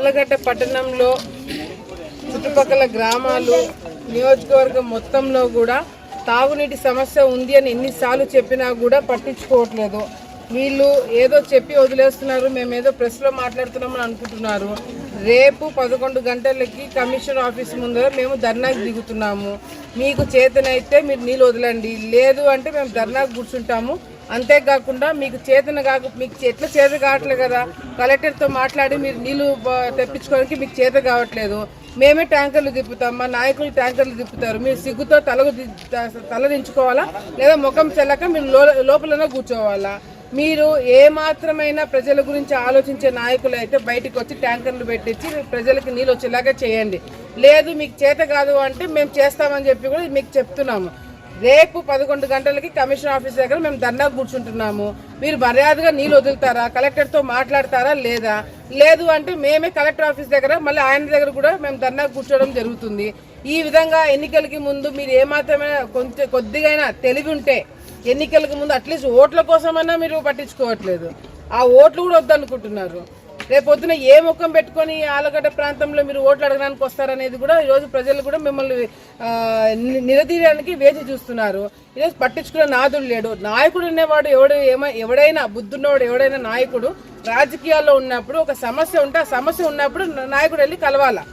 ఆలగడ్డ పట్టణంలో చుట్టుపక్కల గ్రామాలు నియోజకవర్గం మొత్తంలో కూడా తాగునీటి సమస్య ఉంది అని ఎన్నిసార్లు చెప్పినా కూడా పట్టించుకోవట్లేదు. వీళ్ళు ఏదో చెప్పి వదిలేస్తున్నారు మేము ఏదో ప్రెస్లో మాట్లాడుతున్నామని అనుకుంటున్నారు. రేపు పదకొండు గంటలకి కమిషనర్ ఆఫీస్ ముందర మేము ధర్నాకి దిగుతున్నాము. మీకు చేతనైతే మీరు నీళ్ళు వదలండి. లేదు అంటే మేము ధర్నాకు కూర్చుంటాము. అంతేకాకుండా మీకు చేతన కాక మీకు ఎట్లా చేత కావట్లేదు కదా? కలెక్టర్తో మాట్లాడి మీరు నీళ్ళు తెప్పించుకోవడానికి మీకు చేత కావట్లేదు. మేమే ట్యాంకర్లు తిప్పుతాం మా నాయకులు ట్యాంకర్లు తిప్పుతారు. మీరు సిగ్గుతో తలకు ది- తల దించుకోవాలా? లేదా ముఖం చెల్లక మీరు లో- లోపలనే కూర్చోవాలా? మీరు ఏ మాత్రమైనా ప్రజల గురించి ఆలోచించే నాయకులు అయితే బయటికి వచ్చి ట్యాంకర్లు పెట్టించి ప్రజలకు నీళ్ళు వచ్చేలాగా చేయండి. లేదు మీకు చేత కాదు అంటే మేము చేస్తామని చెప్పి కూడా మీకు చెప్తున్నాము. రేపు పదకొండు గంటలకి కమిషన్ ఆఫీస్ దగ్గర మేము ధర్నా కూర్చుంటున్నాము. మీరు మర్యాదగా నీళ్ళు వదులుతారా? కలెక్టర్తో మాట్లాడతారా లేదా? లేదు అంటే మేమే కలెక్టర్ ఆఫీస్ దగ్గర మళ్ళీ ఆయన దగ్గర కూడా మేము ధర్నా కూర్చోవడం జరుగుతుంది. ఈ విధంగా ఎన్నికలకి ముందు మీరు ఏమాత్రమైనా కొంచెం కొద్దిగైనా తెలివి ఉంటే ఎన్నికలకు ముందు అట్లీస్ట్ ఓట్ల కోసమైనా మీరు పట్టించుకోవట్లేదు. ఆ ఓట్లు కూడా వద్దనుకుంటున్నారు. రేపొద్దున ఏ ముఖం పెట్టుకొని ఆలగడ్డ ప్రాంతంలో మీరు ఓట్లు అడగడానికి వస్తారనేది కూడా ఈరోజు ప్రజలు కూడా మిమ్మల్ని నిలదీయడానికి వేచి చూస్తున్నారు. ఈరోజు పట్టించుకునే నాదుడు లేడు. నాయకుడు అనేవాడు ఎవడు ఏమో ఎవడైనా బుద్ధున్నవాడు ఎవడైనా నాయకుడు రాజకీయాల్లో ఉన్నప్పుడు ఒక సమస్య ఉంటే ఆ సమస్య ఉన్నప్పుడు నాయకుడు వెళ్ళి కలవాలా?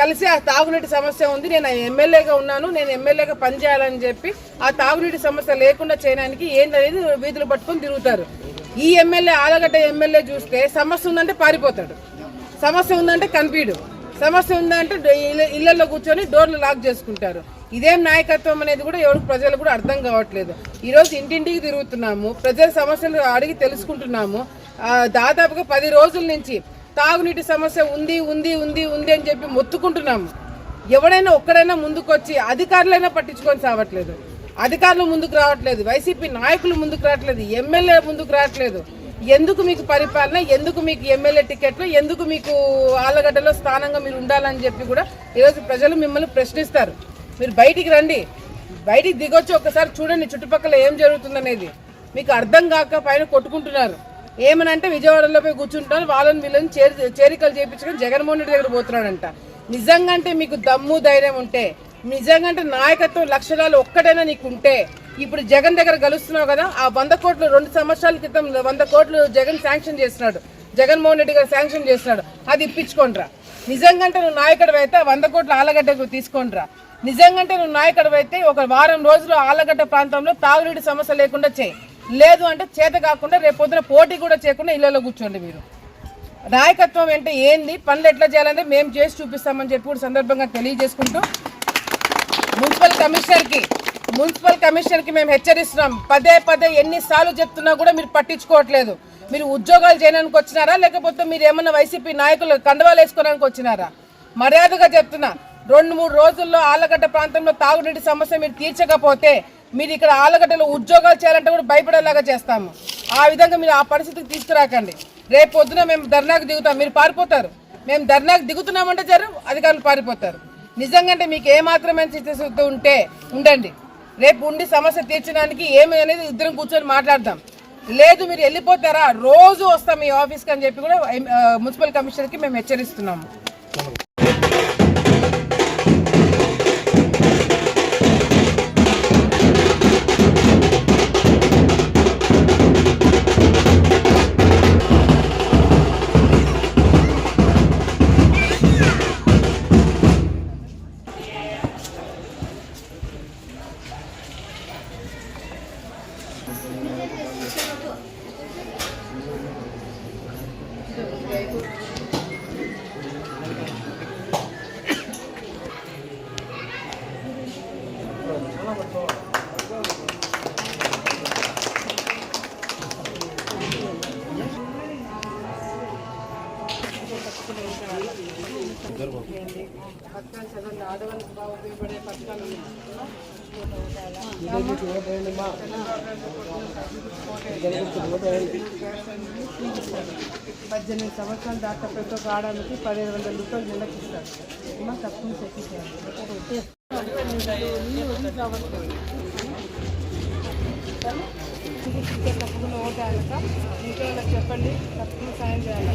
కలిసి ఆ తాగునీటి సమస్య ఉంది. నేను ఎమ్మెల్యేగా ఉన్నాను. నేను ఎమ్మెల్యేగా పనిచేయాలని చెప్పి ఆ తాగునీటి సమస్య లేకుండా చేయడానికి ఏంటనేది వీధులు పట్టుకొని తిరుగుతారు. ఈ ఎమ్మెల్యే ఆలగడ్డ ఎమ్మెల్యే చూస్తే సమస్య ఉందంటే పారిపోతాడు. సమస్య ఉందంటే కనిపించడు సమస్య ఉందంటే ఇళ్ళ- కూర్చొని డోర్లు లాక్ చేసుకుంటారు. ఇదేం నాయకత్వం అనేది కూడా ఎవరికి ప్రజలు కూడా అర్థం కావట్లేదు. ఈరోజు ఇంటింటికి తిరుగుతున్నాము ప్రజల సమస్యలు అడిగి తెలుసుకుంటున్నాము. దాదాపుగా పది రోజుల నుంచి తాగునీటి సమస్య ఉంది ఉంది ఉంది ఉంది అని చెప్పి మొత్తుకుంటున్నాము. ఎవడైనా ఒక్కడైనా ముందుకొచ్చి అధికారులైనా పట్టించుకొని సావట్లేదు. అధికారులు ముందుకు రావట్లేదు. వైసీపీ నాయకులు ముందుకు రావట్లేదు. ఎమ్మెల్యే ముందుకు రావట్లేదు. ఎందుకు మీకు పరిపాలన? ఎందుకు మీకు ఎమ్మెల్యే టికెట్లు? ఎందుకు మీకు ఆలగడ్డలో స్థానంగా మీరు ఉండాలని చెప్పి కూడా ఈరోజు ప్రజలు మిమ్మల్ని ప్రశ్నిస్తారు. మీరు బయటికి రండి. బయటికి దిగొచ్చి ఒకసారి చూడండి చుట్టుపక్కల ఏం జరుగుతుందనేది. మీకు అర్థం కాక పైన కొట్టుకుంటున్నారు. ఏమనంటే విజయవాడలో పోయి కూర్చుంటారు వాళ్ళని వీళ్ళని చేరి చేరికలు చేయించుకొని జగన్మోహన్ రెడ్డి దగ్గర పోతున్నాడంట. నిజంగా అంటే మీకు దమ్ము ధైర్యం ఉంటే నిజంగా అంటే నాయకత్వం లక్షణాలు ఒక్కటైనా నీకుంటే ఇప్పుడు జగన్ దగ్గర కలుస్తున్నావు కదా ఆ వంద కోట్లు రెండు సంవత్సరాల క్రితం వంద కోట్లు జగన్ శాంక్షన్ చేస్తున్నాడు. జగన్మోహన్ రెడ్డి గారు శాంక్షన్ చేస్తున్నాడు. అది ఇప్పించుకోండిరా. నిజంగా నువ్వు నాయకుడు అయితే వంద కోట్ల ఆలగడ్డకు తీసుకోండిరా. నిజంగంటే నువ్వు నాయకుడు అయితే ఒక వారం రోజులు ఆలగడ్డ ప్రాంతంలో తాగునీటి సమస్య లేకుండా చేయి. లేదు అంటే చేత కాకుండా రేపొద్దున పోటీ కూడా చేయకుండా ఇళ్ళలో కూర్చోండి మీరు. నాయకత్వం అంటే ఏంది? పనులు ఎట్లా చేయాలంటే మేము చేసి చూపిస్తామని చెప్పి కూడా సందర్భంగా తెలియజేసుకుంటూ మున్సిపల్ కమిషనర్కి మున్సిపల్ కమిషనర్కి మేము హెచ్చరిస్తున్నాం. పదే పదే ఎన్నిసార్లు చెప్తున్నా కూడా మీరు పట్టించుకోవట్లేదు. మీరు ఉద్యోగాలు చేయడానికి వచ్చినారా? లేకపోతే మీరు ఏమన్నా వైసీపీ నాయకులు కండవాలు వేసుకోవడానికి వచ్చినారా? మర్యాదగా చెప్తున్నా. రెండు మూడు రోజుల్లో ఆలగడ్డ ప్రాంతంలో తాగునీటి సమస్య మీరు తీర్చకపోతే మీరు ఇక్కడ ఆలగడ్డలో ఉద్యోగాలు చేయాలంటే కూడా భయపడేలాగా చేస్తాము. ఆ విధంగా మీరు ఆ పరిస్థితికి తీసుకురాకండి. రేపు పొద్దున మేము ధర్నాకు దిగుతాం. మీరు పారిపోతారు. మేము ధర్నాకు దిగుతున్నామంటే జరు అధికారులు పారిపోతారు. నిజంగా మీకు ఏ చిత్తశుద్ధి ఉంటే ఉండండి. రేపు ఉండి సమస్య తీర్చడానికి ఏమి అనేది ఇద్దరం కూర్చొని మాట్లాడదాం. లేదు మీరు వెళ్ళిపోతారా? రోజు వస్తాం మీ ఆఫీస్కి అని చెప్పి కూడా మున్సిపల్ కమిషనర్కి మేము హెచ్చరిస్తున్నాము. పథకాలు చదవండి ఆడవాళ్ళకి బాగా ఉపయోగపడే పథకాలు ఉన్నాయి. పద్దెనిమిది సంవత్సరాలు దాకా ప్రతి ఒక్క ఆడడానికి పదిహేను వందల రూపాయలు నెలకు ఇస్తారు అమ్మ తప్పని చెప్పి చేయాలి తప్పకుండా ఇంట్లో చెప్పండి తప్పకుండా సాయం చేయాలి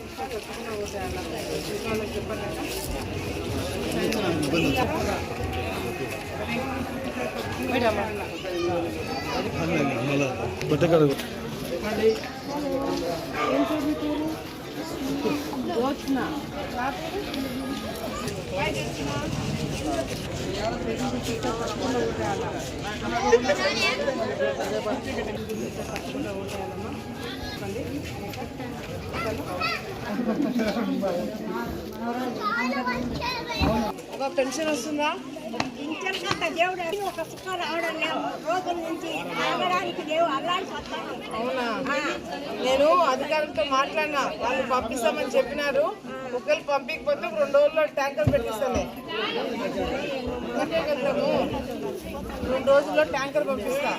నెల తీసుకోవాలి ఒక పెన్షన్ వస్తుందా? కట్ట దేవుడు ఒక సుఖ రావడం లేవు రోజుల నుంచి తాగడానికి లేవు. అల్లాడిపోతాను అవునా? నేను అధికారులతో మాట్లాడినా. వాళ్ళు పంపిస్తామని చెప్పినారు. ఒకళ్ళు పంపించకపోతే రెండు రోజుల్లో ట్యాంకర్ పెట్టిస్తాను వెళ్తాము రెండు రోజుల్లో ట్యాంకర్ పంపిస్తా.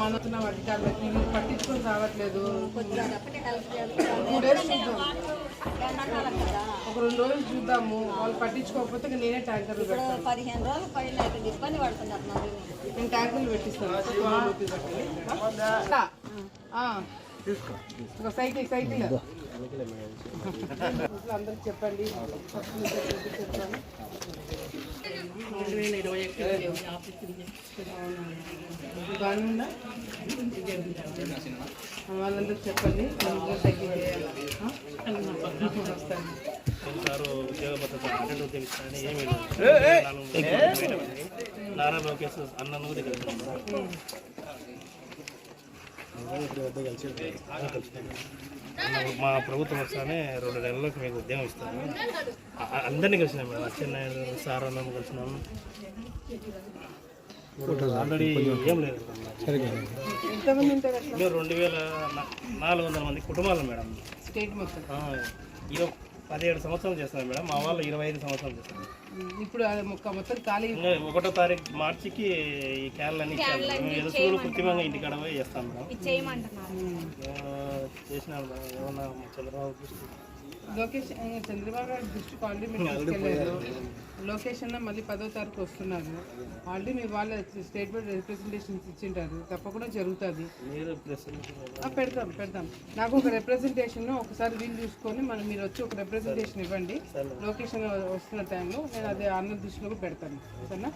మనతున్న అధికారులకు పట్టించుకొని రావట్లేదు. ఒక రెండు రోజులు చూద్దాము. వాళ్ళు పట్టించుకోకపోతే నేనే ట్యాంకర్లు పెడతాను పదిహేను రోజులు పడిన ఇబ్బంది పడుతున్నారు నేను ట్యాంకులు పెట్టిస్తాను. అందరికి చెప్పండి. వాళ్ళందరూ చెప్పండి. నారా లోకేష్ అన్న కూడా మా ప్రభుత్వం వస్తానే రెండు నెలలకు మీకు ఉద్యోగం ఇస్తాను అందరినీ కలిసినాం మేడం అచ్చెన్నాయుడు సార్ అన్న కలిసినాం. ఆల్రెడీ ఏం లేదు. మేము రెండు వేల నాలుగు వందల మంది కుటుంబాలు మేడం. ఇరవై పదిహేడు సంవత్సరాలు చేస్తున్నాం మేడం. మా వాళ్ళు ఇరవై ఐదు సంవత్సరాలు చేస్తున్నారు. ఇప్పుడు అది మొక్క మొత్తం ఖాళీ. ఒకటో తారీఖు మార్చికి ఈ క్యాన్లు అన్ని ఎదురు చూడు కృత్రిమంగా ఇంటికాడ పోయి చేస్తాం మేడం చేయమంటున్నారు ఆ, చేసినాం ఏమన్నా చంద్రబాబు లోకేష్ చంద్రబాబు గారి దృష్టికి ఆల్రెడీ మీరు తీసుకెళ్ళారు లోకేష్ అన్న మళ్ళీ పదో తారీఖు వస్తున్నారు. ఆల్రెడీ మీ వాళ్ళ స్టేట్ బోర్డ్ రిప్రజెంటేషన్స్ ఇచ్చింటారు. తప్పకుండా జరుగుతుంది. పెడతాం పెడతాం. నాకు ఒక రిప్రజెంటేషన్ ఒకసారి వీలు చూసుకొని మనం మీరు వచ్చి ఒక రిప్రజెంటేషన్ ఇవ్వండి. లొకేషన్ వస్తున్న టైంలో నేను అది అన్న దృష్టిలో కూడా పెడతాను. సరేనా?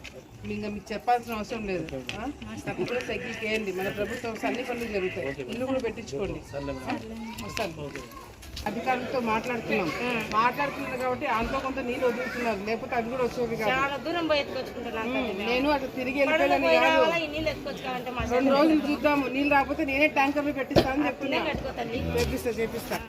ఇంకా మీకు చెప్పాల్సిన అవసరం లేదు? తప్పకుండా సైకిల్ వేయండి మన ప్రభుత్వం అన్ని పనులు జరుగుతాయి. ఇల్లు కూడా పెట్టించుకోండి? వస్తాను. అధికారులతో మాట్లాడుతున్నాం. మాట్లాడుతున్నారు కాబట్టి అంతో కొంత నీళ్ళు వదులుతున్నారు. లేకపోతే అది కూడా వచ్చేవి చాలా దూరం నేను అటు తిరిగి మా రెండు రోజులు చూద్దాము. నీళ్ళు రాకపోతే నేనే ట్యాంకర్లు పెట్టిస్తానని చెప్తున్నా. చేపిస్తా చేపిస్తా.